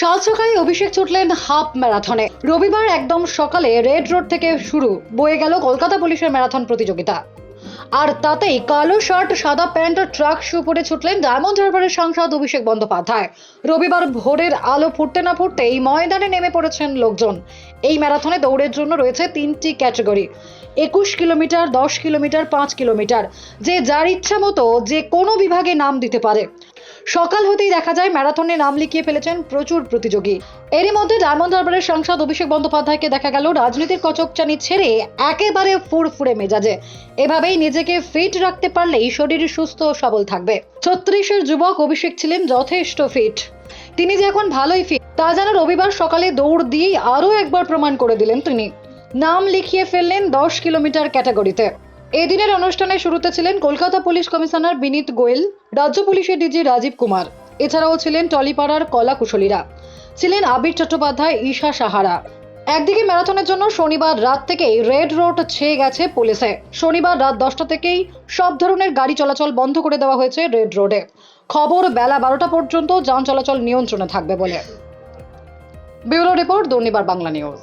সাত সকালে অভিষেক ছুটলেন হাফ ম্যারাথনে। রবিবার একদম সকালে রেড রোড থেকে শুরু বয়ে গেল কলকাতা পুলিশের ম্যারাথন প্রতিযোগিতা। আর তাতেই কালো শার্ট, সাদা প্যান্ট ও ট্রাক শু পরে ছুটলেন ডায়মন্ড হারবারের সাংসদ অভিষেক বন্দ্যোপাধ্যায়। রবিবার ভোরের আলো ফুটতে না ফুটতেই ময়দানে নেমে পড়েছেন লোকজন। এই ম্যারাথনে দৌড়ের জন্য রয়েছে তিনটি ক্যাটাগরি। একুশ কিলোমিটার, দশ কিলোমিটার, পাঁচ কিলোমিটার। যে যার ইচ্ছা মতো যে কোনো বিভাগে নাম দিতে পারে। সকাল হতেই দেখা যায় ম্যারাথনে নাম লিখিয়ে ফেলেছেন প্রচুর প্রতিযোগী। এরই মধ্যে ডায়মন্ড হারবারের সাংসদ অভিষেক বন্দ্যোপাধ্যায়কে দেখা গেল রাজনীতির কচকচানি ছেড়ে একেবারে ফুরফুরে মেজাজে। এভাবেই নিজেকে ফিট রাখতে পারলেই শরীর সুস্থ ও সবল থাকবে। ছত্রিশের যুবক অভিষেক ছিলেন যথেষ্ট ফিট। তিনি যে এখন ভালোই ফিট, তা যেন রবিবার সকালে দৌড় দিয়েই আরও একবার প্রমাণ করে দিলেন তিনি। নাম লিখিয়ে ফেললেন দশ কিলোমিটার ক্যাটাগরিতে। এদিনের অনুষ্ঠানে শুরুতে ছিলেন কলকাতা পুলিশ কমিশনার বিনীত গোয়েল, রাজ্য পুলিশের ডিজি রাজীব কুমার, এছাড়াও ছিলেন টলিপাড়ার কলা কুশলীরা। ছিলেন আবির চট্টোপাধ্যায়, ঈশা সাহারা। একদিকে ম্যারাথনের জন্য শনিবার রাত থেকেই রেড রোড ছেয়ে গেছে পুলিশে। শনিবার রাত দশটা থেকেই সব ধরনের গাড়ি চলাচল বন্ধ করে দেওয়া হয়েছে রেড রোডে। খবর বেলা বারোটা পর্যন্ত যান চলাচল নিয়ন্ত্রণে থাকবে বলে। Bureau report Durnibar Bangla news.